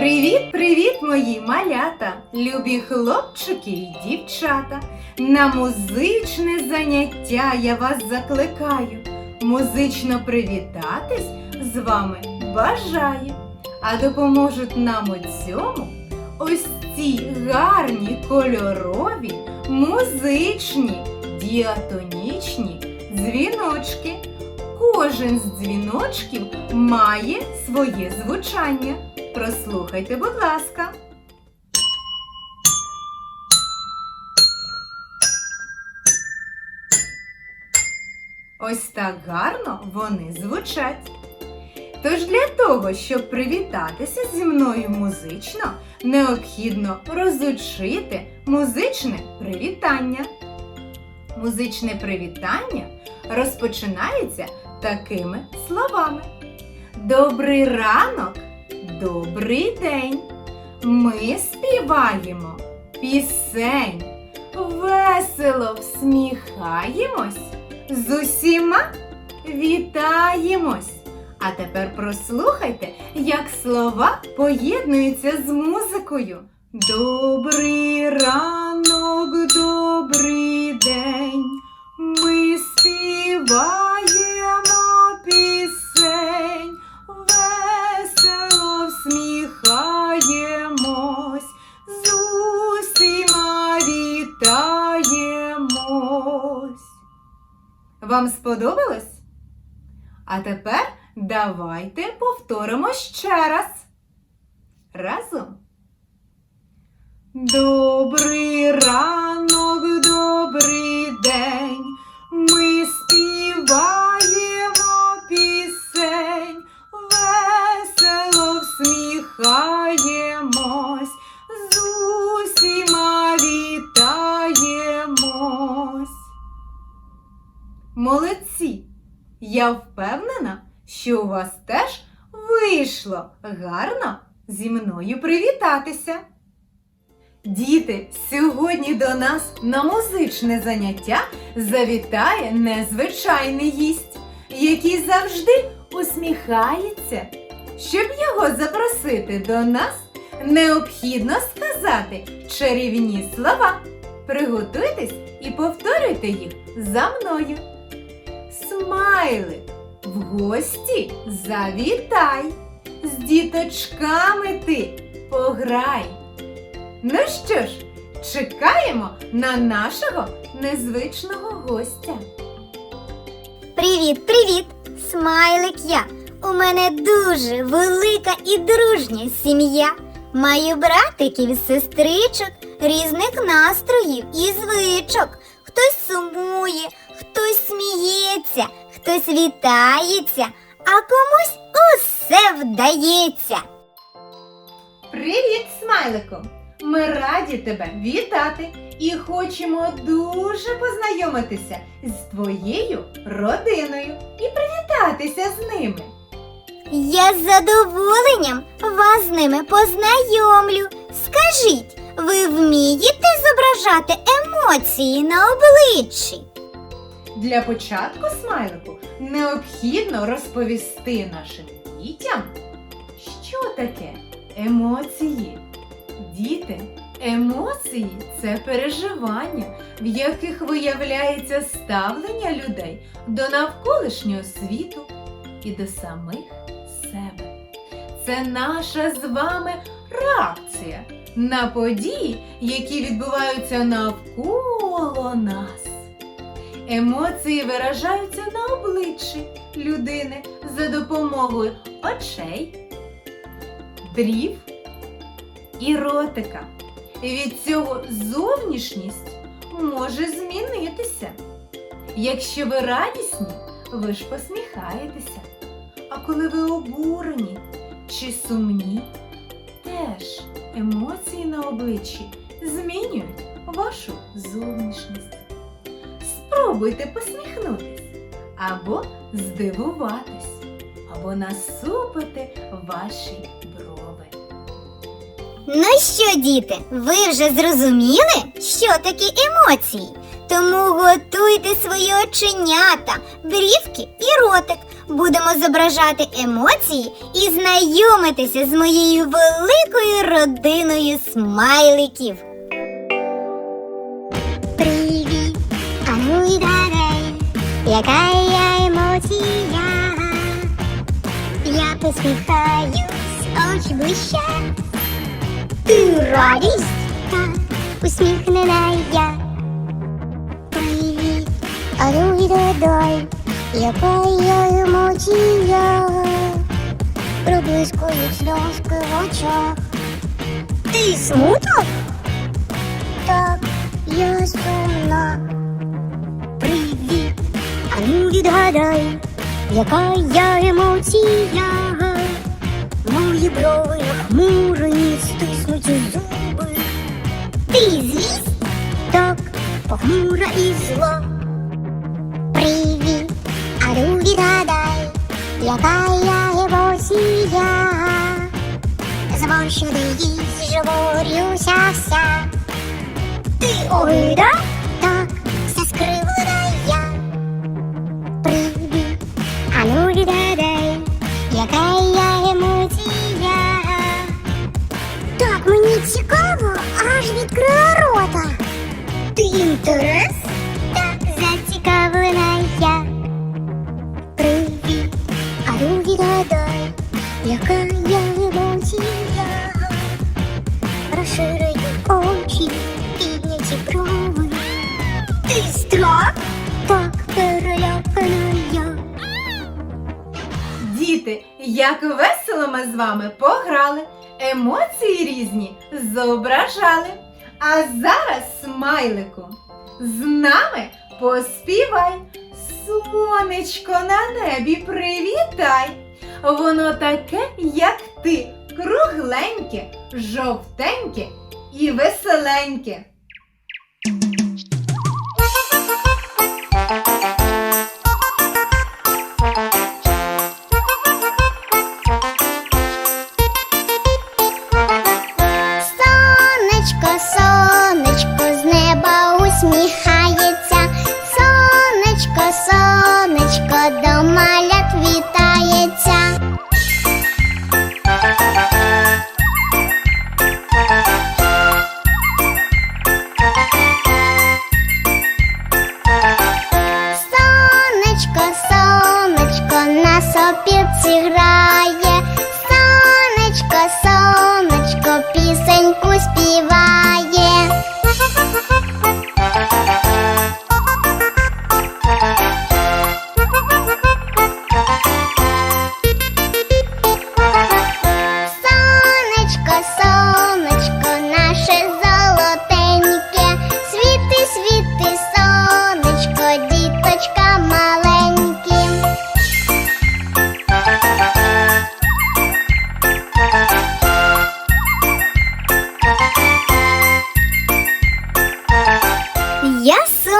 Привіт, привіт, мої малята, любі хлопчики і дівчата. На музичне заняття я вас закликаю. Музично привітатись з вами бажаю. А допоможуть нам у цьому ось ці гарні кольорові, музичні, діатонічні дзвіночки. Кожен з дзвіночків має своє звучання. Прослухайте, будь ласка. Ось так гарно вони звучать. Тож для того, щоб привітатися зі мною музично, необхідно розучити музичне привітання. Музичне привітання розпочинається такими словами. Добрий ранок, добрий день. Ми співаємо пісень, весело всміхаємось, з усіма вітаємось. А тепер прослухайте, як слова поєднуються з музикою. Добрий ранок, добрий Вам сподобалось? А тепер давайте повторимо ще раз. Разом. Добрий ранок, добрий день. Молодці! Я впевнена, що у вас теж вийшло гарно зі мною привітатися. Діти, сьогодні до нас на музичне заняття завітає незвичайний гість, який завжди усміхається. Щоб його запросити до нас, необхідно сказати чарівні слова. Приготуйтесь і повторюйте їх за мною. Смайлик, в гості завітай, з діточками ти пограй. Ну що ж, чекаємо на нашого незвичного гостя. Привіт, привіт! Смайлик я. У мене дуже велика і дружня сім'я. Маю братиків сестричок, різних настроїв і звичок. Хтось сумує, хтось сміється, хтось вітається, а комусь усе вдається. Привіт, смайлику! Ми раді тебе вітати і хочемо дуже познайомитися з твоєю родиною і привітатися з ними. Я з задоволенням вас з ними познайомлю. Скажіть, ви вмієте зображати емоції на обличчі? Для початку, смайлику, необхідно розповісти нашим дітям, що таке емоції. Діти, емоції це переживання, в яких виявляється ставлення людей до навколишнього світу і до самих себе. Це наша з вами реакція на події, які відбуваються навколо нас. Емоції виражаються на обличчі людини за допомогою очей, брів і ротика. Від цього зовнішність може змінитися. Якщо ви радісні, ви ж посміхаєтеся. А коли ви обурені чи сумні, теж емоції на обличчі змінюють вашу зовнішність. Спробуйте посміхнутись або здивуватись, або насупити ваші брови. Ну що, діти, ви вже зрозуміли, що такі емоції? Тому готуйте свої оченята, брівки і ротик. Будемо зображати емоції і знайомитися з моєю великою родиною смайликів. Яка я емоція. Я посміхаюсь, очі блищать. Ти радість, так, усміхнена я. Привіт, а ну і гадай, яка я емоція. Проблискують сльозки в очах. Ти смуток? Так, я сумна. А ну відгадай, яка я емоція. Мої брови нахмурені, стиснуті зуби. Ти злість? Так, похмура і зла. Привіт, а ну відгадай, яка я емоція. Зморщений їсть, жворюся вся. Ти огида? Інтерес? Так, зацікавлена я. Привіт, а ну відгадай, яка я емоція. Розширені очі, підняті брови. Ти страх? Так, перелякана я. Діти, як весело ми з вами пограли, емоції різні зображали. А зараз, смайлику, з нами поспівай. Сонечко на небі привітай. Воно таке, як ти, кругленьке, жовтеньке і веселеньке.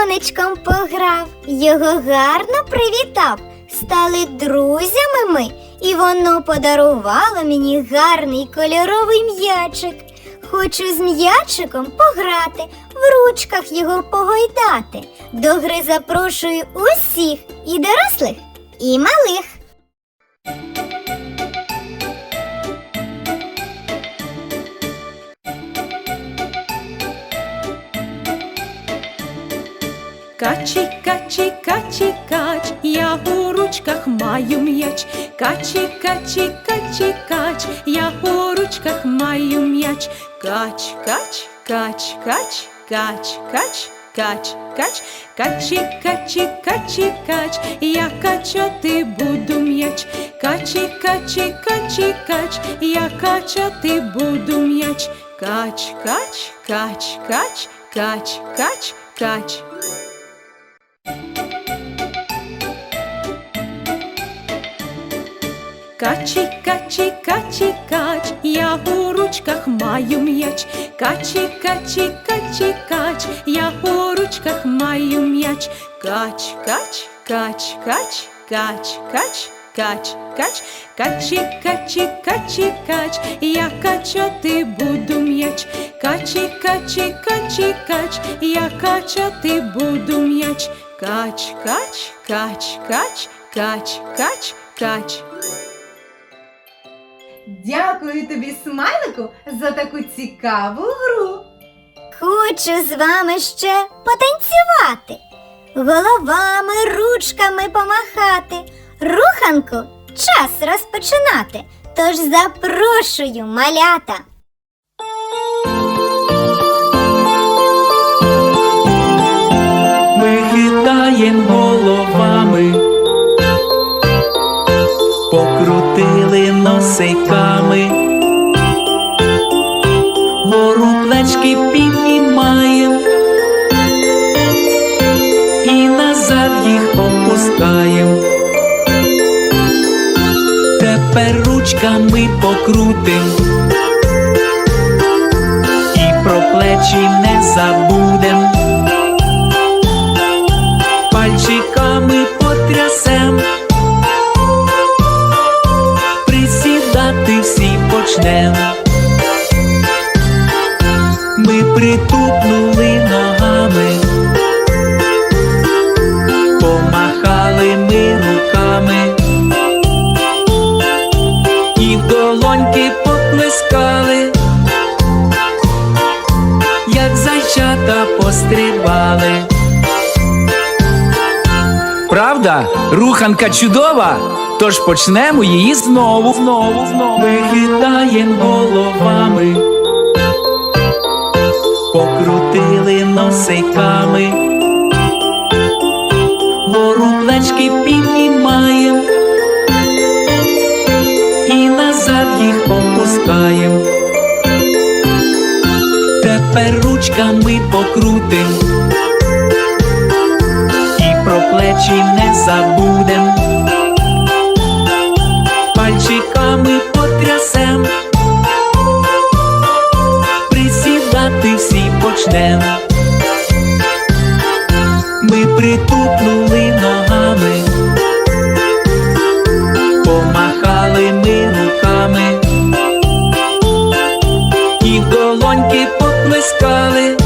Я сонечком пограв, його гарно привітав. Стали друзями ми, і воно подарувало мені гарний кольоровий м'ячик. Хочу з м'ячиком пограти, в ручках його погойдати. До гри запрошую усіх і дорослих, і малих. Качі, качі, качі, кач, я у ручках маю м'яч. Качі, качі, качі, кач, я у ручках маю м'яч. Кач, кач, кач, кач, кач, кач, кач, кач, качі, качі, качі, кач, я качати буду м'яч. Качі, качі, качі, кач, я качати буду м'яч. Кач, кач, кач, кач, кач, кач, кач. Качі, качі, качі, кач, я у ручках маю м'яч. Качі, качі, качі, кач, я у ручках маю м'яч. Кач, кач, кач, кач, кач, кач, кач, кач, качі, качі, качі, кач, я качати буду м'яч, качі, качі, качі, кач, я качати буду м'яч, кач, кач, кач, кач, кач, кач, кач. Дякую тобі, смайлику, за таку цікаву гру. Хочу з вами ще потанцювати, головами, ручками помахати. Руханку час розпочинати. Тож запрошую малята. Носиками, гору плечки піднімаєм і назад їх опускаєм. Тепер ручками покрутим і про плечі не забудем почнем. Ми притупнули ногами, помахали ми руками. І в долоньки поплескали, як зайчата пострибали. Правда, руханка чудова, тож почнемо її знову, знову, знову. Ми хитаєм головами, покрутили носиками, гору плечки піднімаєм і назад їх опускаєм. Тепер ручками покрутим і про плечі не забудем. Почнем. Ми притупнули ногами, помахали ми руками і в долоньки поплескали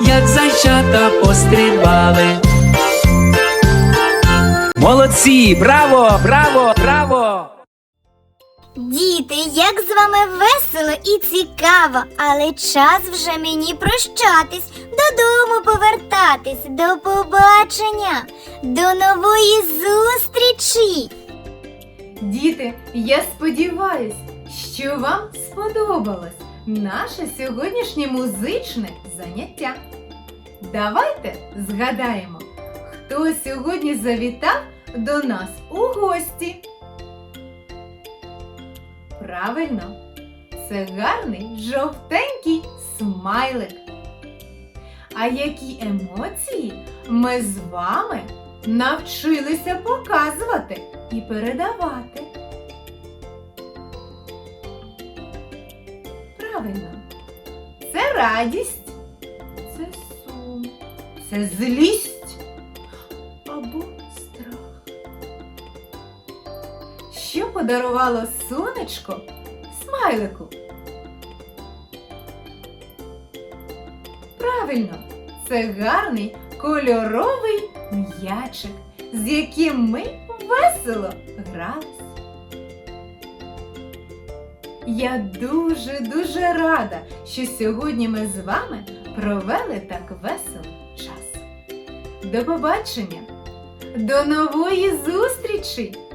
як зайчата пострибали. Молодці! Браво! Браво! Браво! Діти, як з вами весело і цікаво, але час вже мені прощатись, додому повертатись. До побачення, до нової зустрічі! Діти, я сподіваюсь, що вам сподобалось наше сьогоднішнє музичне заняття. Давайте згадаємо, хто сьогодні завітав до нас у гості. Правильно, це гарний жовтенький смайлик. А які емоції ми з вами навчилися показувати і передавати? Правильно, це радість, це сум, це злість подарувало сонечко смайлику? Правильно, це гарний кольоровий м'ячик, з яким ми весело грались. Я дуже-дуже рада, що сьогодні ми з вами провели так весело час. До побачення! До нової зустрічі!